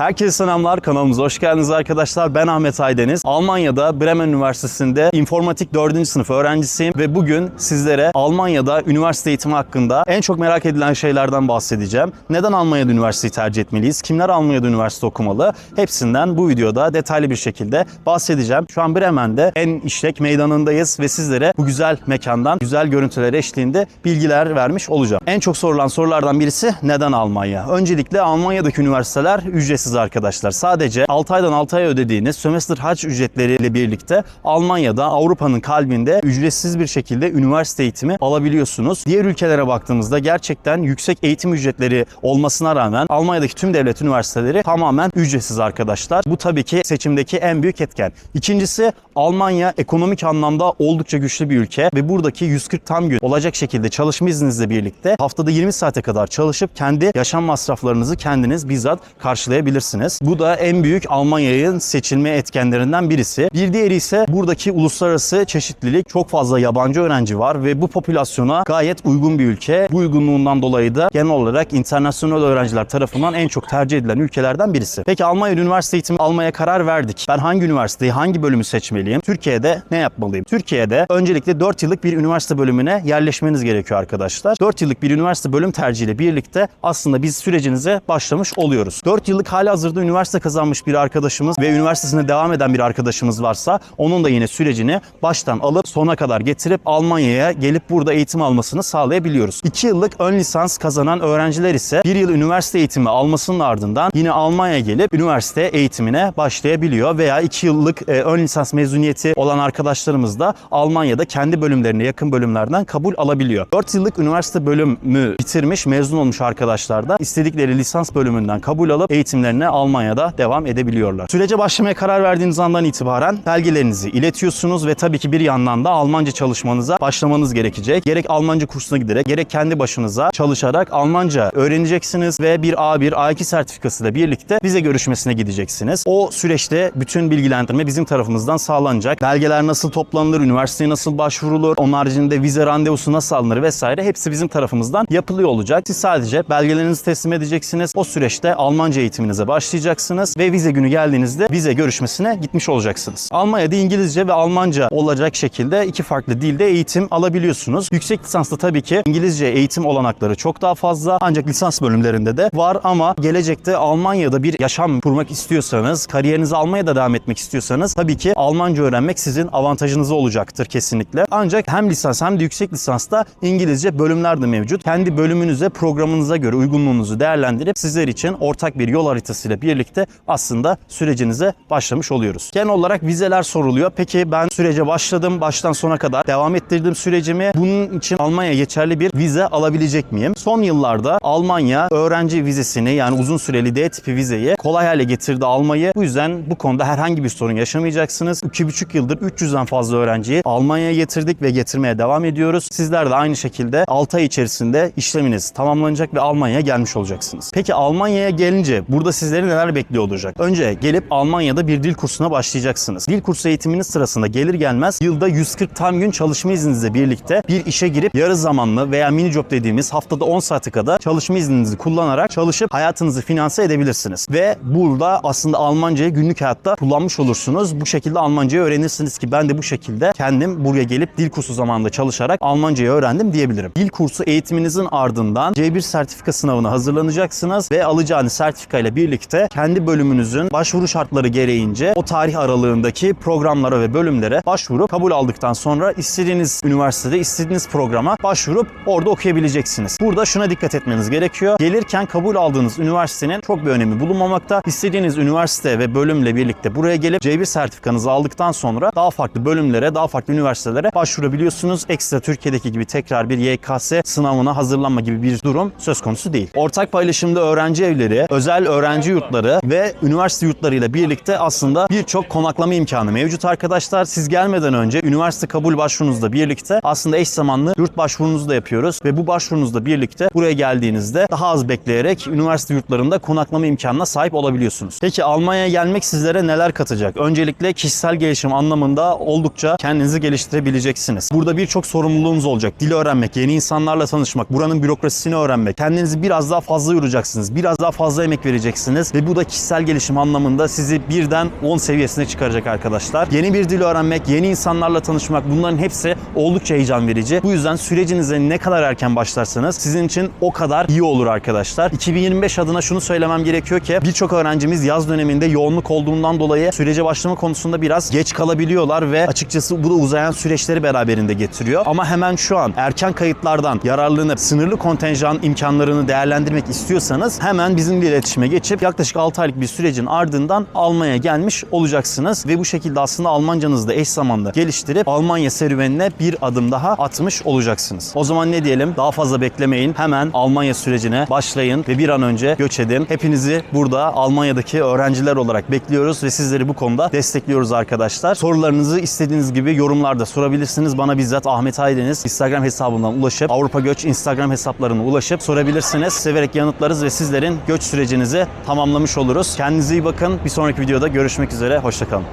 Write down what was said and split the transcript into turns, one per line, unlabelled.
Herkese selamlar kanalımıza hoş geldiniz arkadaşlar. Ben Ahmet Aydeniz. Almanya'da Bremen Üniversitesi'nde informatik 4. sınıf öğrencisiyim ve bugün sizlere Almanya'da üniversite eğitimi hakkında en çok merak edilen şeylerden bahsedeceğim. Neden Almanya'da üniversiteyi tercih etmeliyiz? Kimler Almanya'da üniversite okumalı? Hepsinden bu videoda detaylı bir şekilde bahsedeceğim. Şu an Bremen'de en işlek meydanındayız ve sizlere bu güzel mekandan güzel görüntüler eşliğinde bilgiler vermiş olacağım. En çok sorulan sorulardan birisi neden Almanya? Öncelikle Almanya'daki üniversiteler ücretsiz arkadaşlar. Sadece 6 aydan 6 aya ödediğiniz sömestr haç ücretleriyle birlikte Almanya'da Avrupa'nın kalbinde ücretsiz bir şekilde üniversite eğitimi alabiliyorsunuz. Diğer ülkelere baktığımızda gerçekten yüksek eğitim ücretleri olmasına rağmen Almanya'daki tüm devlet üniversiteleri tamamen ücretsiz arkadaşlar. Bu tabii ki seçimdeki en büyük etken. İkincisi Almanya ekonomik anlamda oldukça güçlü bir ülke ve buradaki 140 tam gün olacak şekilde çalışma izninizle birlikte haftada 20 saate kadar çalışıp kendi yaşam masraflarınızı kendiniz bizzat karşılayabilirsiniz. Bu da en büyük Almanya'nın seçilme etkenlerinden birisi. Bir diğeri ise buradaki uluslararası çeşitlilik. Çok fazla yabancı öğrenci var ve bu popülasyona gayet uygun bir ülke. Bu uygunluğundan dolayı da genel olarak internasyonel öğrenciler tarafından en çok tercih edilen ülkelerden birisi. Peki Almanya'da üniversite eğitimi almaya karar verdik. Ben hangi üniversiteyi, hangi bölümü seçmeliyim? Türkiye'de ne yapmalıyım? Türkiye'de öncelikle 4 yıllık bir üniversite bölümüne yerleşmeniz gerekiyor arkadaşlar. 4 yıllık bir üniversite bölüm tercihiyle birlikte aslında biz sürecinize başlamış oluyoruz. 4 yıllık hali hazırda üniversite kazanmış bir arkadaşımız ve üniversitesine devam eden bir arkadaşımız varsa onun da yine sürecini baştan alıp sona kadar getirip Almanya'ya gelip burada eğitim almasını sağlayabiliyoruz. 2 yıllık ön lisans kazanan öğrenciler ise 1 yıl üniversite eğitimi almasının ardından yine Almanya'ya gelip üniversite eğitimine başlayabiliyor veya 2 yıllık e, ön lisans mezuniyeti olan arkadaşlarımız da Almanya'da kendi bölümlerine yakın bölümlerden kabul alabiliyor. 4 yıllık üniversite bölümü bitirmiş, mezun olmuş arkadaşlar da istedikleri lisans bölümünden kabul alıp eğitimlerine Almanya'da devam edebiliyorlar. Sürece başlamaya karar verdiğiniz andan itibaren belgelerinizi iletiyorsunuz ve tabii ki bir yandan da Almanca çalışmanıza başlamanız gerekecek. Gerek Almanca kursuna giderek gerek kendi başınıza çalışarak Almanca öğreneceksiniz ve bir A1, A2 sertifikasıyla birlikte vize görüşmesine gideceksiniz. O süreçte bütün bilgilendirme bizim tarafımızdan sağlanacak. Belgeler nasıl toplanılır, üniversiteye nasıl başvurulur, onun haricinde vize randevusu nasıl alınır vesaire hepsi bizim tarafımızdan yapılıyor olacak. Siz sadece belgelerinizi teslim edeceksiniz. O süreçte Almanca eğitiminize başlayacaksınız ve vize günü geldiğinizde vize görüşmesine gitmiş olacaksınız. Almanya'da İngilizce ve Almanca olacak şekilde iki farklı dilde eğitim alabiliyorsunuz. Yüksek lisansta tabii ki İngilizce eğitim olanakları çok daha fazla ancak lisans bölümlerinde de var ama gelecekte Almanya'da bir yaşam kurmak istiyorsanız, kariyerinizi Almanya'da devam etmek istiyorsanız tabii ki Almanca öğrenmek sizin avantajınıza olacaktır kesinlikle. Ancak hem lisans hem de yüksek lisansta İngilizce bölümler de mevcut. Kendi bölümünüze, programınıza göre uygunluğunuzu değerlendirip sizler için ortak bir yol haritasıyla birlikte aslında sürecinize başlamış oluyoruz. Genel olarak vizeler soruluyor. Peki ben sürece başladım, baştan sona kadar devam ettirdim sürecimi. Bunun için Almanya geçerli bir vize alabilecek miyim? Son yıllarda Almanya öğrenci vizesini yani uzun süreli D tipi vizeyi kolay hale getirdi almayı. Bu yüzden bu konuda herhangi bir sorun yaşamayacaksınız. 2,5 yıldır 300'den fazla öğrenciyi Almanya'ya getirdik ve getirmeye devam ediyoruz. Sizler de aynı şekilde 6 ay içerisinde işleminiz tamamlanacak ve Almanya'ya gelmiş olacaksınız. Peki Almanya'ya gelince burada sizleri neler bekliyor olacak? Önce gelip Almanya'da bir dil kursuna başlayacaksınız. Dil kursu eğitiminiz sırasında gelir gelmez yılda 140 tam gün çalışma izninizle birlikte bir işe girip yarı zamanlı veya mini job dediğimiz haftada 10 saate kadar çalışma izninizi kullanarak çalışıp hayatınızı finanse edebilirsiniz. Ve burada aslında Almancayı günlük hayatta kullanmış olursunuz. Bu şekilde Almancayı öğrenirsiniz ki ben de bu şekilde kendim buraya gelip dil kursu zamanında çalışarak Almancayı öğrendim diyebilirim. Dil kursu eğitiminizin ardından C1 sertifika sınavına hazırlanacaksınız ve alacağınız sertifika ile birlikte kendi bölümünüzün başvuru şartları gereğince o tarih aralığındaki programlara ve bölümlere başvurup kabul aldıktan sonra istediğiniz üniversitede istediğiniz programa başvurup orada okuyabileceksiniz. Burada şuna dikkat etmeniz gerekiyor. Gelirken kabul aldığınız üniversitenin çok bir önemi bulunmamakta. İstediğiniz üniversite ve bölümle birlikte buraya gelip C1 sertifikanızı aldıktan sonra daha farklı bölümlere, daha farklı üniversitelere başvurabiliyorsunuz. Ekstra Türkiye'deki gibi tekrar bir YKS sınavına hazırlanma gibi bir durum söz konusu değil. Ortak paylaşımda öğrenci evleri, özel öğrenci yurtları ve üniversite yurtlarıyla birlikte aslında birçok konaklama imkanı mevcut arkadaşlar. Siz gelmeden önce üniversite kabul başvurunuzla birlikte aslında eş zamanlı yurt başvurunuzu da yapıyoruz ve bu başvurunuzla birlikte buraya geldiğinizde daha az bekleyerek üniversite yurtlarında konaklama imkanına sahip olabiliyorsunuz. Peki Almanya'ya gelmek sizlere neler katacak? Öncelikle kişisel gelişim anlamında oldukça kendinizi geliştirebileceksiniz. Burada birçok sorumluluğunuz olacak. Dil öğrenmek, yeni insanlarla tanışmak, buranın bürokrasisini öğrenmek. Kendinizi biraz daha fazla yoracaksınız. Biraz daha fazla emek vereceksiniz öğreneceksiniz ve bu da kişisel gelişim anlamında sizi birden 10 seviyesine çıkaracak arkadaşlar. Yeni bir dil öğrenmek, yeni insanlarla tanışmak bunların hepsi oldukça heyecan verici. Bu yüzden sürecinize ne kadar erken başlarsanız sizin için o kadar iyi olur arkadaşlar. 2025 adına şunu söylemem gerekiyor ki birçok öğrencimiz yaz döneminde yoğunluk olduğundan dolayı sürece başlama konusunda biraz geç kalabiliyorlar ve açıkçası bu da uzayan süreçleri beraberinde getiriyor. Ama hemen şu an erken kayıtlardan yararlanıp sınırlı kontenjan imkanlarını değerlendirmek istiyorsanız hemen bizimle iletişime geçip yaklaşık 6 aylık bir sürecin ardından Almanya'ya gelmiş olacaksınız ve bu şekilde aslında Almancanızı da eş zamanlı geliştirip Almanya serüvenine bir adım daha atmış olacaksınız. O zaman ne diyelim? Daha fazla beklemeyin. Hemen Almanya sürecine başlayın ve bir an önce göç edin. Hepinizi burada Almanya'daki öğrenciler olarak bekliyoruz ve sizleri bu konuda destekliyoruz arkadaşlar. Sorularınızı istediğiniz gibi yorumlarda sorabilirsiniz. Bana bizzat Ahmet Aydeniz Instagram hesabından ulaşıp Avrupa Göç Instagram hesaplarına ulaşıp sorabilirsiniz. Severek yanıtlarız ve sizlerin göç sürecinizi tamamlamış oluruz. Kendinize iyi bakın. Bir sonraki videoda görüşmek üzere. Hoşçakalın.